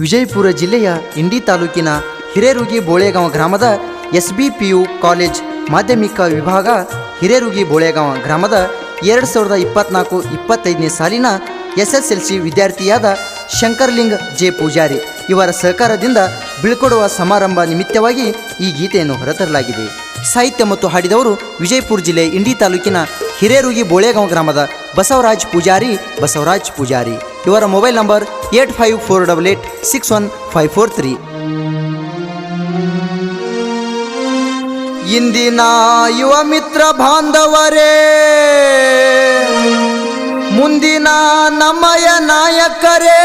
ವಿಜಯಪುರ ಜಿಲ್ಲೆಯ ಇಂಡಿ ತಾಲೂಕಿನ ಹಿರೇರುಗಿ ಬೋಳೆಗಾಂವ ಗ್ರಾಮದ S B P U college ಮಾಧ್ಯಮಿಕ ವಿಭಾಗ ಹಿರೇರುಗಿ ಬೋಳೆಗಾಂವ ಗ್ರಾಮದ ಎರಡು ಸಾವಿರದ ಇಪ್ಪತ್ನಾಲ್ಕು ಇಪ್ಪತ್ತೈದನೇ ಸಾಲಿನ ಎಸ್ ಎಸ್ ಎಲ್ ಸಿ ವಿದ್ಯಾರ್ಥಿಯಾದ ಶಂಕರ್ಲಿಂಗ್ ಜೆ. ಪೂಜಾರಿ. ಇವರ ಸಹಕಾರದಿಂದ ಬೀಳ್ಕೊಡುವ ಸಮಾರಂಭ ನಿಮಿತ್ತವಾಗಿ ಈ ಗೀತೆಯನ್ನು ಹೊರತರಲಾಗಿದೆ. ಸಾಹಿತ್ಯ ಮತ್ತು ಹಾಡಿದವರು ವಿಜಯಪುರ ಜಿಲ್ಲೆ ಇಂಡಿ ತಾಲೂಕಿನ ಹಿರೇರುಗಿ ಬೋಳೆಗಾಂವ ಗ್ರಾಮದ ಬಸವರಾಜ್ ಪೂಜಾರಿ ಬಸವರಾಜ್ ಪೂಜಾರಿ. ಇವರ mobile number eight five four double eight six one five four three. ಇಂದಿನ ಯುವ ಮಿತ್ರ ಬಾಂಧವರೇ, ಮುಂದಿನ ನಮ್ಮಯ ನಾಯಕರೇ,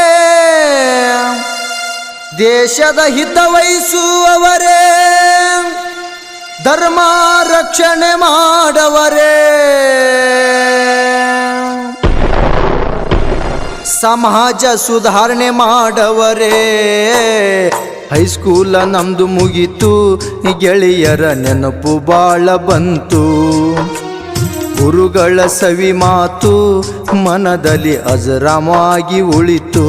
ದೇಶದ ಹಿತವಹಿಸುವವರೇ ಧರ್ಮ ರಕ್ಷಣೆ ಮಾಡವರೇ. ಸಮಾಜ ಸುಧಾರಣೆ ಮಾಡವರೇ. ಹೈಸ್ಕೂಲ ನಮ್ದು ಮುಗೀತು ಗೆಳೆಯರ ನೆನಪು ಬಾಳ ಬಂತು. ಗುರುಗಳ ಸವಿ ಮಾತು, ಮನದಲ್ಲಿ ಅಜರಾಮಾಗಿ ಉಳಿತು.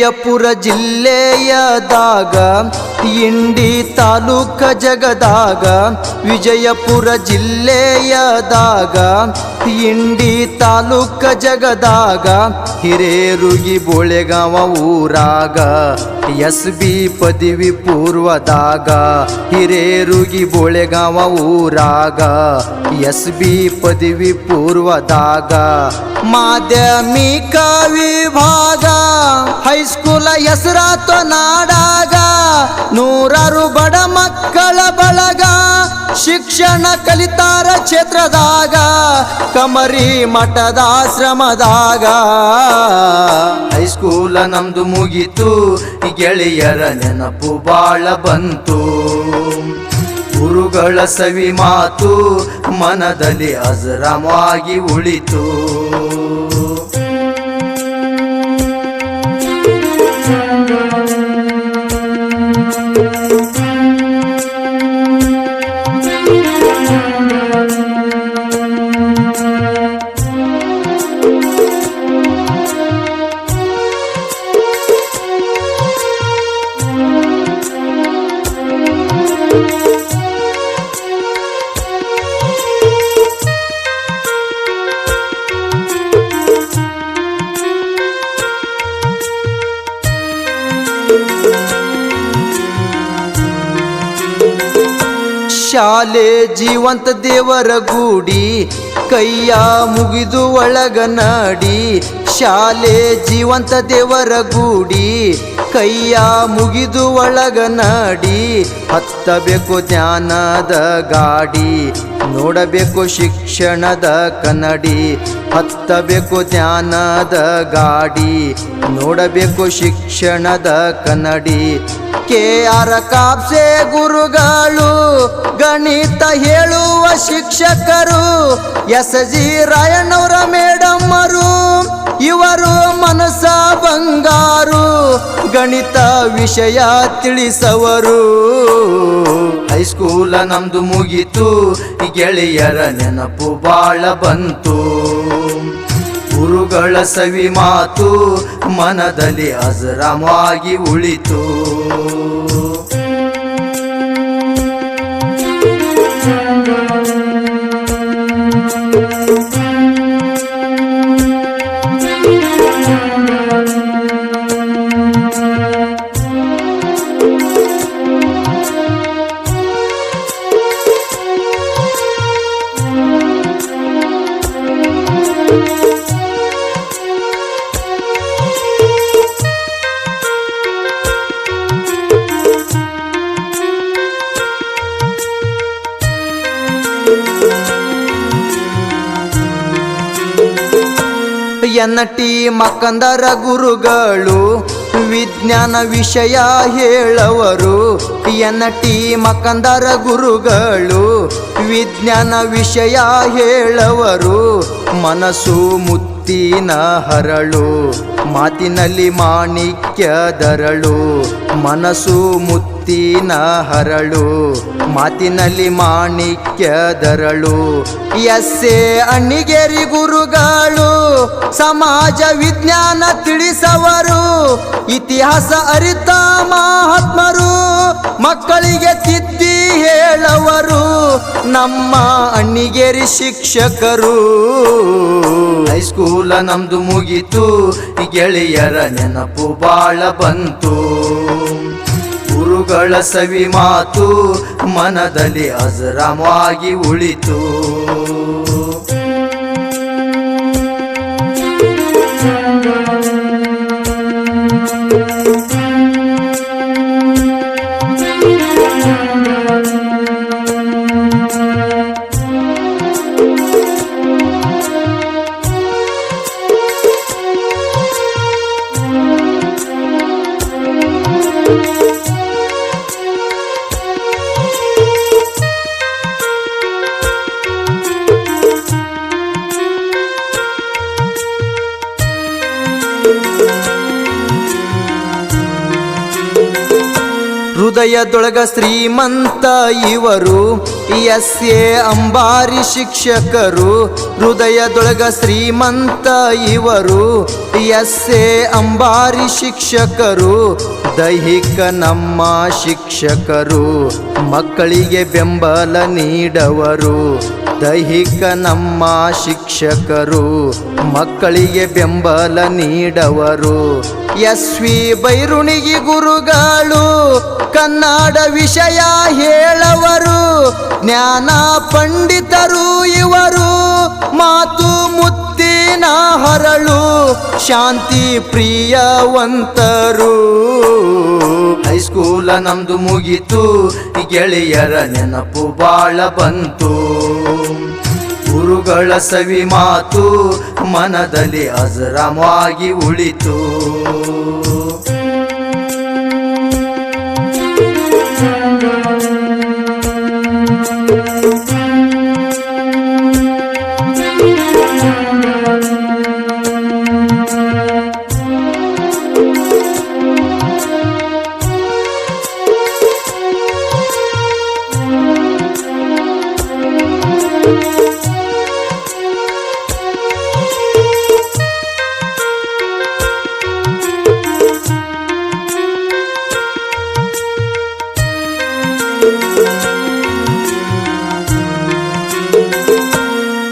ವಿಜಯಪುರ ಜಿಲ್ಲೆಯದಾಗ ಇಂಡಿ ತಾಲೂಕ ಜಗದಾಗ, ವಿಜಯಪುರ ಜಿಲ್ಲೆಯದಾಗ, ಇಂಡಿ ತಾಲೂಕ ಜಗದಾಗ, ಹಿರೇರುಗಿ ಬೋಳೆಗಾವ ಊರಾಗ ಎಸ್ ಬಿ ಪದವಿ ಪೂರ್ವದಾಗ, ಹಿರೇರುಗಿ ಬೋಳೆಗಾವ ಊರಾಗ ಎಸ್ ಬಿ ಪದವಿ ಪೂರ್ವದಾಗ, ಮಾಧ್ಯಮಿಕ ವಿಭಾಗ, ಹೈಸ್ಕೂಲ ಹೆಸರಾತ ನಾಡಾಗ ನೂರಾರು ಬಡ ಮಕ್ಕಳ ಬಳಗ, ಶಿಕ್ಷಣ ಕಲಿತಾರ ಕ್ಷೇತ್ರದಾಗ, ಕಮರಿ ಮಠದ ಆಶ್ರಮದಾಗ. ಹೈಸ್ಕೂಲ ನಮ್ದು ಮುಗೀತು ಗೆಳೆಯರ ನೆನಪು ಬಾಳ ಬಂತು. ಗುರುಗಳ ಸವಿ ಮಾತು, ಮನದಲ್ಲಿ ಅಜರವಾಗಿ ಉಳಿತು. ಶಾಲೆ ಜೀವಂತ ದೇವರ ಗೂಡಿ, ಕೈಯ ಮುಗಿದು ಒಳಗ ನಾಡಿ, ಶಾಲೆ ಜೀವಂತ ದೇವರ ಗೂಡಿ, ಕೈಯ ಮುಗಿದು ಒಳಗ ನಾಡಿ, ಹತ್ತಬೇಕು ಜ್ಞಾನದ ಗಾಡಿ, ನೋಡಬೇಕು ಶಿಕ್ಷಣದ ಕನ್ನಡಿ, ಹತ್ತಬೇಕು ಜ್ಞಾನದ ಗಾಡಿ, ನೋಡಬೇಕು ಶಿಕ್ಷಣದ ಕನ್ನಡಿ. ಕೆ ಆರ್ ಕಾಪ್ಸೆ ಗುರುಗಳು, ಗಣಿತ ಹೇಳುವ ಶಿಕ್ಷಕರು ಎಸ್ ಜಿ ರಾಯಣ್ಣವರ ಮೇಡಮ್ಮರು ಇವರು ಮನಸ ಬಂಗಾರು, ಗಣಿತ ವಿಷಯ ತಿಳಿಸವರು. ಹೈಸ್ಕೂಲ ನಮ್ದು ಮುಗಿತು ಗೆಳೆಯರ ನೆನಪು ಬಾಳ ಬಂತು. ಗುರುಗಳ ಸವಿ ಮಾತು ಮನದಲ್ಲಿ ಅಜರವಾಗಿ ಉಳಿತು. ಟಿ ಮಕ್ಕಂದರ ಗುರುಗಳು, ವಿಜ್ಞಾನ ವಿಷಯ ಹೇಳವರು. ಎನ್ನ ಟಿ ಮಕ್ಕಂದರ ಗುರುಗಳು, ವಿಜ್ಞಾನ ವಿಷಯ ಹೇಳವರು. ಮನಸ್ಸು ಮುತ್ತಿನ ಹರಳು, ಮಾತಿನಲ್ಲಿ ಮಾಣಿಕ್ಯದರಳು ಮನಸ್ಸು ಮುತ್ತಿನ ಹರಳು, ಮಾತಿನಲ್ಲಿ ಮಾಣಿಕ್ಯದರಳು ಎಸ್ಸೆ ಅಣ್ಣಿಗೇರಿ ಗುರುಗಳು, ಸಮಾಜ ವಿಜ್ಞಾನ ತಿಳಿಸವರು. ಇತಿಹಾಸ ಅರಿತ ಮಹಾತ್ಮರು, ಮಕ್ಕಳಿಗೆ ತಿದ್ದಿ ಹೇಳವರು. ನಮ್ಮ ಅಣ್ಣಿಗೇರಿ ಶಿಕ್ಷಕರು. ಹೈಸ್ಕೂಲ ನಮ್ದು ಮುಗಿತು ಗೆಳೆಯರ ನೆನಪು ಬಾಳ ಬಂತು. ಗುರುಗಳ ಸವಿ ಮಾತು ಮನದಲ್ಲಿ ಅಜರಾಮವಾಗಿ ಉಳಿತು. ಹೃದಯದೊಳಗ ಶ್ರೀಮಂತ ಇವರು ಎಸ್ ಎ ಅಂಬಾರಿ ಶಿಕ್ಷಕರು. ಹೃದಯದೊಳಗ ಶ್ರೀಮಂತ ಇವರು ಎಸ್ ಎ ಅಂಬಾರಿ ಶಿಕ್ಷಕರು. ದೈಹಿಕ ನಮ್ಮ ಶಿಕ್ಷಕರು, ಮಕ್ಕಳಿಗೆ ಬೆಂಬಲ ನೀಡವರು. ದೈಹಿಕ ನಮ್ಮ ಶಿಕ್ಷಕರು, ಮಕ್ಕಳಿಗೆ ಬೆಂಬಲ ನೀಡವರು. ಎಸ್ ವಿ ಬೈರುಣಿಗಿ ಗುರುಗಳು, ಕನ್ನಡ ವಿಷಯ ಹೇಳವರು, ಜ್ಞಾನ ಪಂಡಿತರು ಇವರು, ಮಾತು ಮುತ್ತಿನ ಹರಳು, ಶಾಂತಿ ಪ್ರಿಯವಂತರು. ಹೈಸ್ಕೂಲ ನಮ್ದು ಮುಗಿತು ಗೆಳೆಯರ ನೆನಪು ಬಾಳ ಬಂತು. ಗುರುಗಳ ಸವಿ ಮಾತು ಮನದಲ್ಲಿ ಅಜರಾಮವಾಗಿ ಉಳಿತು.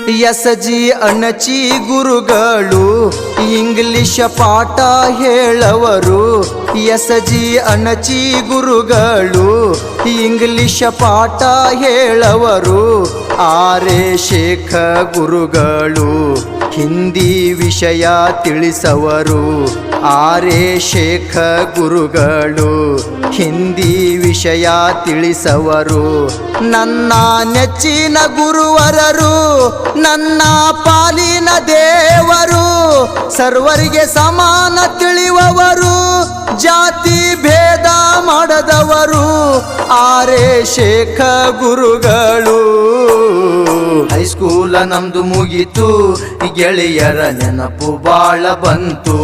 ಎಸ್ ಜಿ ಅಣಚಿ ಗುರುಗಳು ಇಂಗ್ಲಿಷ್ ಪಾಠ ಹೇಳವರು. ಎಸ್ ಜಿ ಅಣಚಿ ಗುರುಗಳು ಇಂಗ್ಲಿಷ್ ಪಾಠ ಹೇಳವರು. ಆರೆ ಶೇಖ ಗುರುಗಳು, ಹಿಂದಿ ವಿಷಯ ತಿಳಿಸವರು. ಆರೆ ಶೇಖ ಗುರುಗಳು ಹಿಂದಿ ವಿಷಯ ತಿಳಿಸವರು. ನನ್ನ ನೆಚ್ಚಿನ ಗುರುವರರು, ನನ್ನ ಪಾಲಿನ ದೇವರು, ಸರ್ವರಿಗೆ ಸಮಾನ ತಿಳಿಯುವವರು ಜಾತಿ ಭೇದ ಮಾಡದವರು, ಆರೆ ಶೇಖ ಗುರುಗಳು. ಹೈಸ್ಕೂಲ ನಮ್ದು ಮುಗಿತು ಗೆಳೆಯರ ನೆನಪು ಬಾಳ ಬಂತು.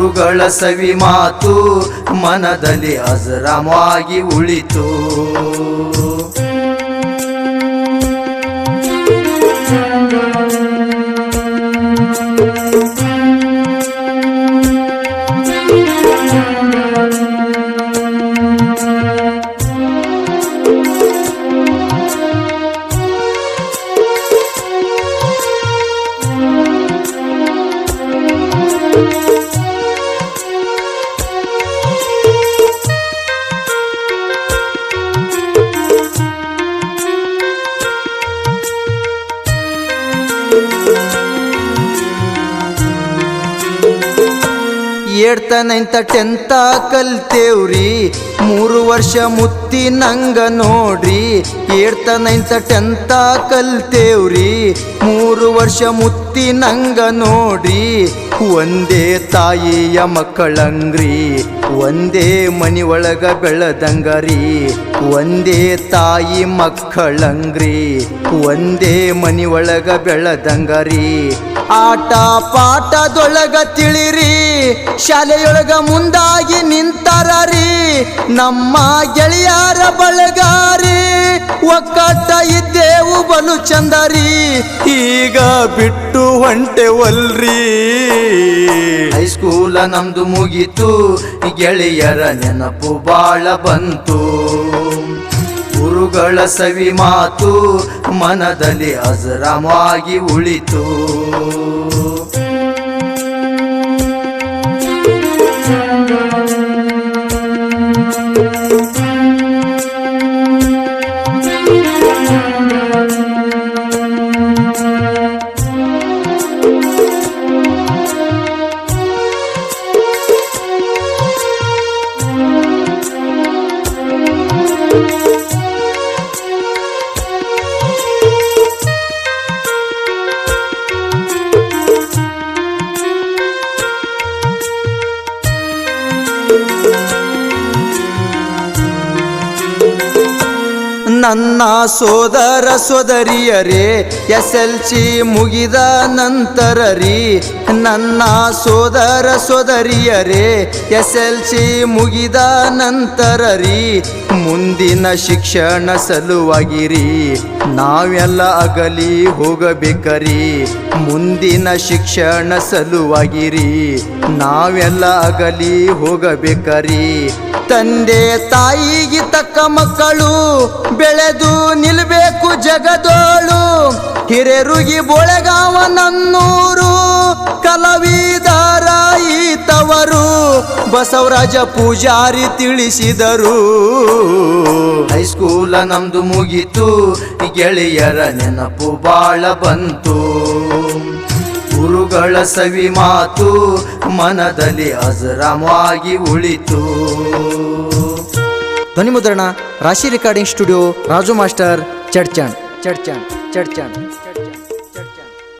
ಗುರುಗಳ ಸವಿ ಮಾತು ಮನದಲ್ಲಿ ಅಜರಾಮಾಗಿ ಉಳಿತು. ಏಡ್ತ ನೈಂತ ಟೆಂತ ಕಲ್ತೇವ್ರಿ. ಮೂರು ವರ್ಷ ಮುತ್ತಿ ನಂಗ ನೋಡ್ರಿ. ಏಡ್ತ ನೈಂತ ಟೆಂತ ಕಲ್ತೇವ್ರಿ. ಮೂರು ವರ್ಷ ಮುತ್ತಿ ನಂಗ ನೋಡ್ರಿ. ಒಂದೇ ತಾಯಿಯ ಮಕ್ಕಳಂಗ್ರಿ. ಒಂದೇ ಮನಿ ಒಳಗ ಬೆಳದಂಗರಿ. ಒಂದೇ ತಾಯಿ ಮಕ್ಕಳಂಗ್ರಿ. ಒಂದೇ ಮನಿ ಒಳಗ ಬೆಳದಂಗರಿ. ಆಟ ಪಾಠದೊಳಗ ತಿಳಿರಿ, ಶಾಲೆಯೊಳಗ ಮುಂದಾಗಿ ನಿಂತರರಿ, ನಮ್ಮ ಗೆಳೆಯರ ಬಳಗಾರಿ, ಒಕ್ಕಟ್ಟ ಇದ್ದೇವು ಬಲು ಚಂದರಿ, ಈಗ ಬಿಟ್ಟು ಹೊಂಟೆವಲ್ರಿ ಹೈಸ್ಕೂಲ ನಮ್ದು ಮುಗೀತು ಗೆಳೆಯರ ನೆನಪು ಬಾಳ ಬಂತು. ಗುರುಗಳ ಸವಿ ಮಾತು ಮನದಲ್ಲಿ ಅಜರಾಮಾಗಿ ಉಳಿತು. ನನ್ನ ಸೋದರ ಸೋದರಿಯರೇ, ಎಸ್ ಎಲ್ ಸಿ ಮುಗಿದ ನಂತರ ರೀ ನನ್ನ ಸೋದರ ಸೋದರಿಯರೇ, ಎಸ್ ಎಲ್ ಸಿ ಮುಗಿದ ನಂತರ ರೀ ಮುಂದಿನ ಶಿಕ್ಷಣ ಸಲುವಾಗಿರಿ. ನಾವೆಲ್ಲ ಅಗಲಿ ಹೋಗಬೇಕರಿ. ಮುಂದಿನ ಶಿಕ್ಷಣ ಸಲುವಾಗಿರಿ. ನಾವೆಲ್ಲ ಅಗಲಿ ಹೋಗಬೇಕರಿ. ತಂದೆ ತಾಯಿಗೆ ತಕ್ಕ ಮಕ್ಕಳು, ಬೆಳೆದು ನಿಲ್ಬೇಕು ಜಗದೋಳು. ಹಿರೇರುಗಿ ಬೋಳೆಗಾವ ನನ್ನೂರು ಕಲವಿದಾರ ಈತವರು ಬಸವರಾಜ ಪೂಜಾರಿ ತಿಳಿಸಿದರು. ಹೈಸ್ಕೂಲ ನಮ್ದು ಮುಗಿತು ಗೆಳೆಯರ ನೆನಪು ಬಾಳ ಬಂತು. ಗುರುಗಳ ಸವಿ ಮಾತು ಮನದಲ್ಲಿ ಅಜರಾಮವಾಗಿ ಉಳಿತು. ಧ್ವನಿ ಮುದ್ರಣ Rashi recording studio Raju master Chadchan Chadchan Chadchan.